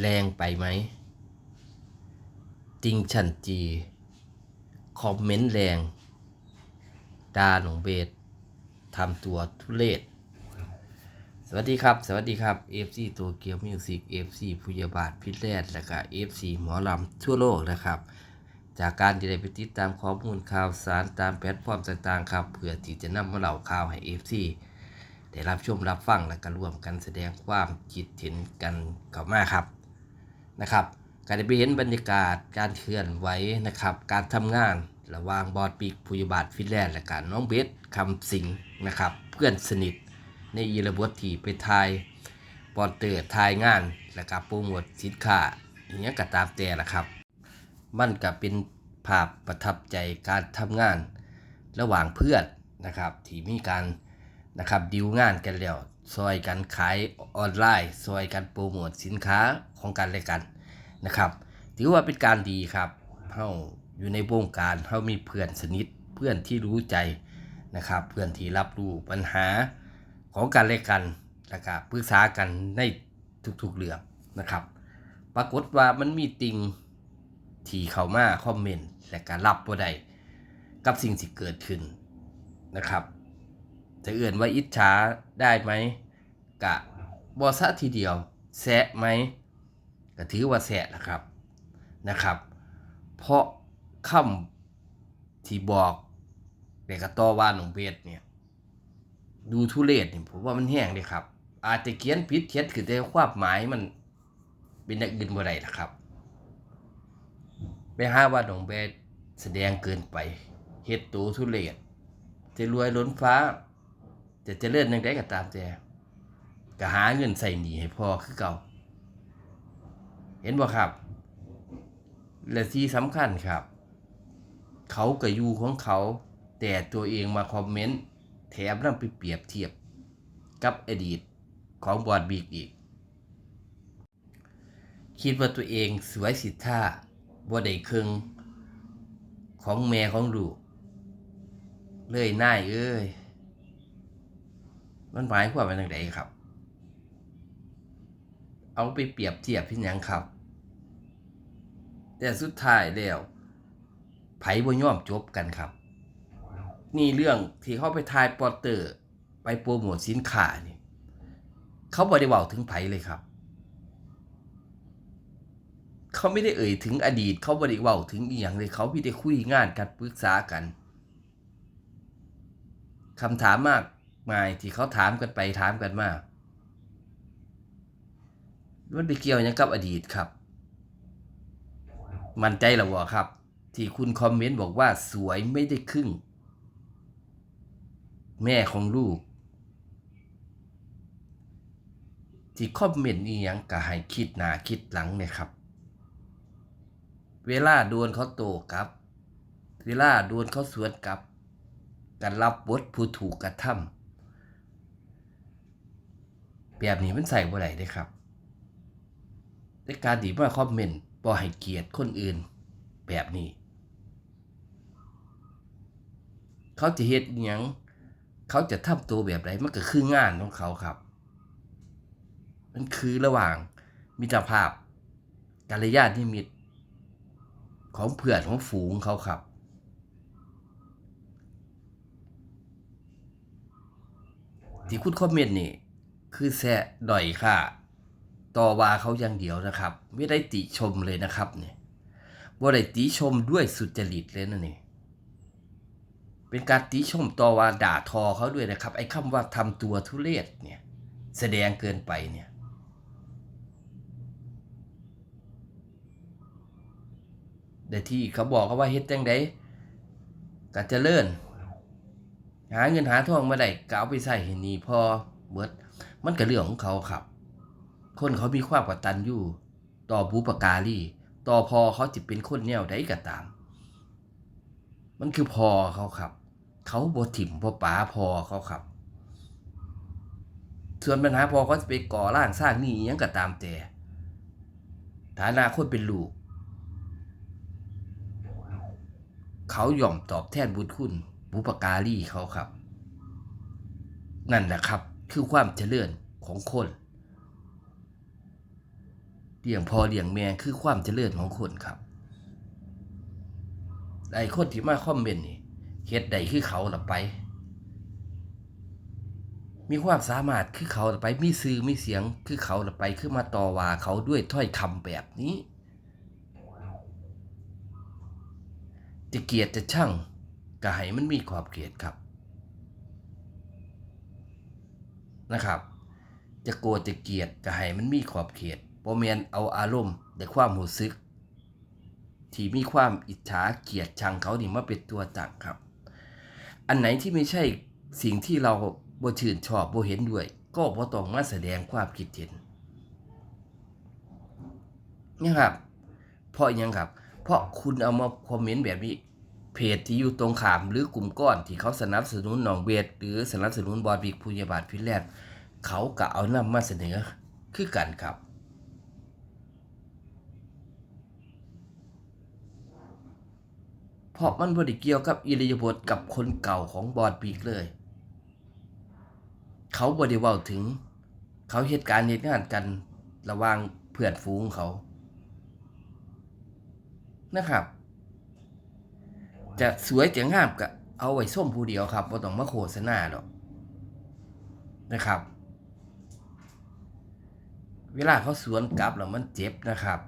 แรงไปไหมติงชันจี คอมเมนต์แรงดาหนองเบสทำตัวทุเลศสวัสดีครับ สวัสดีครับ FC ตัวเกียวมิวสิก FC ผู้ยาบาทพิเรศและก็ FC หมอลำทั่วโลกนะครับ จากการที่ได้ไปติดตามข้อมูลข่าวสารตามแพลตฟอร์มต่างๆครับ เพื่อที่จะนำมาเล่าข่าวให้ FC ได้รับชมรับฟังและก็ร่วมกันแสดงความคิดเห็นกันเข้ามาครับ นะครับการได้ไปเห็นบรรยากาศการเคลื่อนไหวนะครับ การทำงานระหว่างบอดปีกผู้ยาบาทฟินแลนด์และการน้องเบสคำสิงนะครับ เพื่อนสนิทในอีระบทที่ไปทายปอนเตอร์ทายงาน และก็โปรโมทสินค้าอย่างนี้ก็ตามแต่ละครับ มันก็เป็นภาพประทับใจการทำงาน ระหว่างเพื่อนนะครับที่มีการนะครับดิวงานกันแล้ว ซอยกันขายออนไลน์ซอยกันโปรโมทสินค้าของกันและกันนะครับ ถือว่าเป็นการดีครับเฮาอยู่ในวงการเฮามีเพื่อนสนิทเพื่อนที่รู้ใจนะครับ เพื่อนที่รับรู้ปัญหาของกันและกันแล้วก็ปรึกษากันในทุกๆเรื่องนะครับ ปรากฏว่ามันมีติงที่เข้ามาคอมเมนต์และก็รับบ่ได้กับสิ่งที่เกิดขึ้นนะครับ จะเอื่นว่าอิจฉาได้ไหมกะบอซะทีเดียวแซะไหมก็ถือว่าแซะนะครับนะครับ เพราะคำที่บอกเด็กกระตอว่าหนุ่มเบสเนี่ยดูทุเรศเนี่ยผมว่ามันแห้งเลยครับ อาจจะเขียนผิดเขียนคือแต่ความหมายมันเป็นอย่างอื่นบ่ได้ล่ะครับไปห้าว่าดองแบดแสดงเกินไปเฮ็ดตูทุเรศจะรวยล้นฟ้า จะเจริญยังไงก็ตามแต่ก็หาเงินใส่หนีให้พ่อคือเก่า เห็นบ่ครับ และที่สำคัญครับ เขาก็อยู่ของเขา แต่ตัวเองมาคอมเมนต์ แถมนำไปเปรียบเทียบกับอดีตของบอดบีกอีก คิดว่าตัวเองสวยสิท่าบ่ได้ครึ่งของแม่ของลูก เลยน่ายเอ้ย มันหมายความว่าจังไดครับ เอาไปเปรียบเทียบพี่ยังครับ แต่สุดท้ายแล้วไผบ่ยอมจบกันครับ นี่เรื่องที่เขาไปทายปอเตอร์ ไปโปรโมทสินค้านี่เขาบ่ได้เว้าถึงไผเลยครับเขาไม่ได้เอ่ยถึงอดีตเขาบ่ได้เว้าถึงอีหยังเลยเขาพี่ได้คุยงานกันปรึกษากันคำถามมาก มายที่เขาถามกันไปถามกันมามันไปเกี่ยวยังกับอดีตครับ มันใจหรอวะครับ ที่คุณคอมเมนต์บอกว่าสวยไม่ได้ครึ่ง แม่ของลูก ที่คอมเมนต์นี่ยังก็ให้คิดหนาคิดหลังเนี่ยครับ เวลาโดนเขาโตกลับ เวลาโดนเขาสวนกลับการรับบทผู้ถูกกระทำ แบบนี้มันใส่บ่ได้ด้ครับในการดีมาคอมเมนต์บ่ให้เกียรติคนอื่น แบบนี้ เขาจะเฮ็ดอิหยังเขาจะทำตัวแบบไหนมันก็คืองานของเขาครับ มันคือระหว่างมิตรภาพกาลยานิมิตรของเพื่อนของฝูงเขาครับ ที่คุณคอมเมนต์นี่ คือแซะด่อยค่ะ ต่อว่าเขาอย่างเดียวนะครับ ไม่ได้ติชมเลยนะครับเนี่ยบ่ได้ติชมด้วยสุจริตเลยนะนี่เป็นการติชมต่อว่าด่าทอเขาด้วยนะครับ ไอ้คำว่าทำตัวทุเรศเนี่ย แสดงเกินไปเนี่ยแต่ที่เขาบอกเขาว่าเฮ็ดจังไดก็เจริญหาเงินหาทองมาได้ก็เอาไปใส่หนี่พอเบิด มันก็เรื่องของเขาครับ คนเขามีความกตัญญูต่อบุปการีต่อพอเขาจะเป็นคนแนวใดก็ตาม มันคือพอเขาครับ เขาบ่ถิ่มบ่ป๋าพอเขาครับ ส่วนปัญหาพอเขาจะไปก่อร่างสร้างหนี่ยังก็ตามแต่ฐานะคนเป็นลูก เขาย่อมตอบแทนบุญคุณบุปการีเขาครับ นั่นแหละครับ คือความเจริญของคนเลี้ยงพ่อเลี้ยงแม่คือความเจริญของคนครับไอ้คนที่มาคอมเมนต์นี่เฮ็ดใดคือเขาละไป มีความสามารถคือเขาละไป มีสื่อมีเสียงคือเขาละไป คือมาต่อว่าเขาด้วยถ้อยคำแบบนี้ จะเกลียดจะช่างก็ให้มันมีขอบเขตครับ นะครับ จะโกรธจะเกลียดก็ให้มันมีขอบเขตบ่แม่นเอาอารมณ์และความรู้สึก ที่มีความอิจฉาเกลียดชังเขานี่มาเป็นตัวตั้งครับ อันไหนที่ไม่ใช่สิ่งที่เราบ่ชื่นชอบบ่เห็นด้วย ก็บ่ต้องมาแสดงความคิดเห็นนี่ครับ เพราะยังครับ เพราะคุณเอามาคอมเมนต์แบบนี้ เพจที่อยู่ตรงขามหรือกลุ่มก้อนที่เขาสนับสนุนหนองเบียดหรือสนับสนุนบอลบิกพุญญาบาทฟินแลนด์เขาก็เอานำมาเสนอคือกันครับเพราะมันบริเกี่ยวกับอิริยาบถกับคนเก่าของบอดปีกเลย เขาบริเว้าถึง เขาเหตุการณ์เหตุงานกันระว่างเพื่อนฝูงเขา นะครับ จะสวยจะงามก็เอาไว้ส้มผู้เดียวครับบ่ต้องมาโฆษณาหรอกนะครับ เวลาเขาสวนกลับแล้วมันเจ็บนะครับ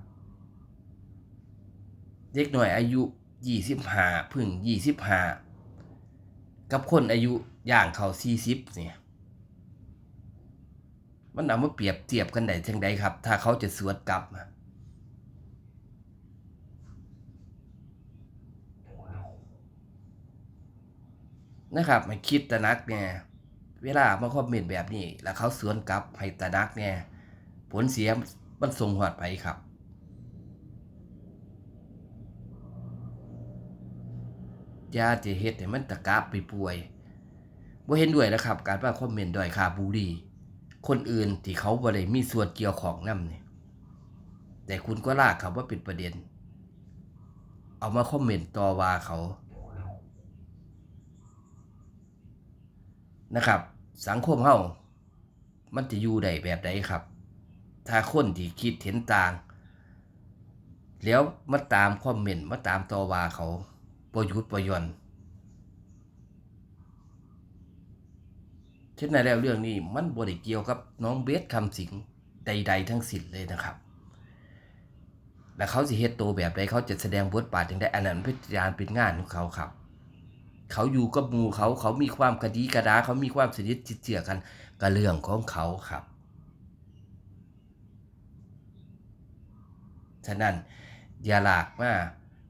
เด็กหน่อยอายุยี่สิบห้าพึ่งยี่สิบห้ากับคนอายุย่างเขาสี่สิบเนี่ยมันเอามาเปรียบเทียบกันได้จังใดครับ ถ้าเขาจะสวนกลับอะ นะครับให้คิดตะนักเนี่ยเวลามาคอมเมนต์แบบนี้ แล้วเขาสวนกลับให้ตะนักเนี่ยผลเสียมันส่งหอดไปครับยาจะเฮ็ดให้มันตะกาบไปป่วยบ่เห็นด้วยนะครับ การว่าคอมเมนต์ด้อยค่าบุรีคนอื่นที่เขาบ่ได้มีส่วนเกี่ยวของนำนี่แต่คุณก็ลากเขาว่าเป็นประเด็น เอามาคอมเมนต์ต่อว่าเขา นะครับ สังคมเฮามันจะอยู่ได้แบบใดครับ ถ้าคนที่คิดเห็นต่าง แล้วมาตามคอมเมนต์มาตามตอว่าเขาประยุทธ์ประยนเช่นนั้นแล้วเรื่องนี้มันบริเกี่ยวกับน้องเบสคำสิงใด ๆ ทั้งสิ้นเลยนะครับ แล้วเขาสิเฮ็ดโตวแบบใดเขาจะแสดงบทบาทอย่างใดอันนั้นเป็นกาเป็นงานของเขาครับ เขาอยู่กับหมู่เขาเขามีความคดีกระดา เขามีความสนิทชิดเจือกันกับเรื่องของเขาครับ ฉะนั้นอย่าหลากมา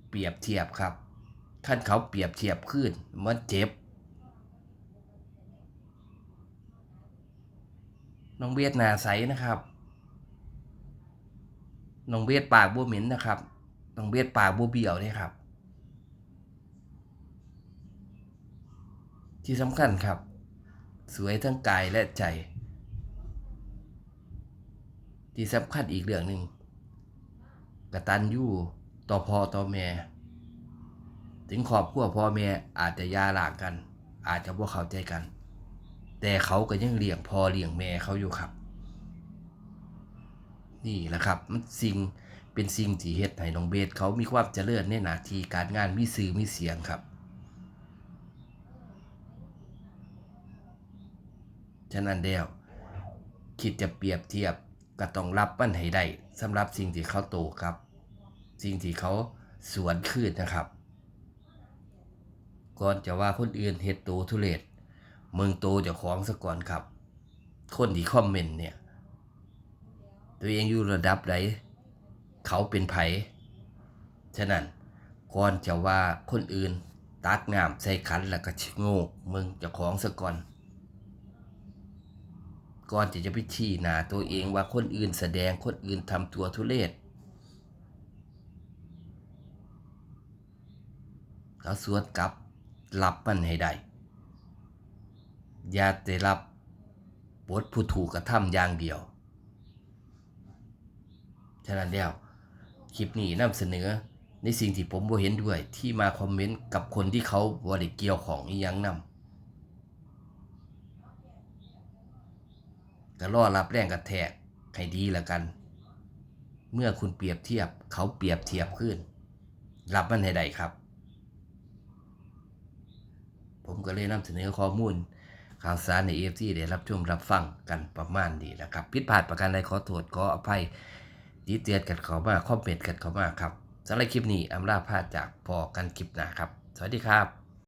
เปรียบเทียบครับขั้นเขาเปรียบเทียบขึ้นมันเจ็บ น้องเบียดหนาใสนะครับน้องเบียดปากบัวเหม็นนะครับน้องเบียดปากบัวเบี้ยวเนี่ยครับ ที่สำคัญครับ สวยทั้งกายและใจ ที่สำคัญอีกเรื่องหนึ่งกระตันยู่ต่อพ่อต่อแม่ถึงครอบครัวพ่อแม่อาจจะยาหลางกัน อาจจะบ่เข้าใจกัน แต่เขาก็ยังเลี้ยงพ่อเลี้ยงแม่เขาอยู่ครับ นี่แหละครับมันสิ่งเป็นสิ่งที่เฮ็ดให้น้องเบสเขามีความเจริญในหน้าที่การงานมีสื่อมีเสียงครับ ฉะนั้นแล้วคิดจะเปรียบเทียบก็ต้องรับมันให้ได้สำหรับสิ่งที่เขาโตครับ สิ่งที่เขาสวนขึ้นนะครับ ก่อนจะว่าคนอื่นเฮ็ดโตทุเลศเมืองโตเจะของซะก่อนครับ คนที่คอมเมนต์เนี่ย ตัวเองอยู่ระดับใดเขาเป็นไผฉะนั้นก่อนจะว่าคนอื่นตักน้ำใส่ขันแล้วก็ชะโงกมึงเจะของซะก่อน ก่อนที่จะไปชี้หน้าตัวเองว่าคนอื่นแสดงคนอื่นทำตัวทุเลศเขาสวนกลับรับมันให้ได้อย่าได้รับบทผู้ถูกกระทำอย่างเดียว ฉะนั้นแล้วคลิปนี้นำเสนอในสิ่งที่ผมบ่เห็นด้วยที่มาคอมเมนต์กับคนที่เขาบ่ได้เกี่ยวของอียังนำ ก็รอรับแรงกระแทกให้ดีล้วกัน เมื่อคุณเปรียบเทียบเขาเปรียบเทียบขึ้น รับมันให้ได้ครับ ผมก็เลยนำเสนอข้อมูลข่าวสารในเอฟซีได้รับชมรับฟังกันประมาณนี้แหละครับ ผิดพลาดประการใดขอโทษขออภัยดีเตียนกันเขามาคอมเมนต์กันเขามาครับสำหรับคลิปนี้อำลาพาจากพอกันคลิปหน้าครับ สวัสดีครับ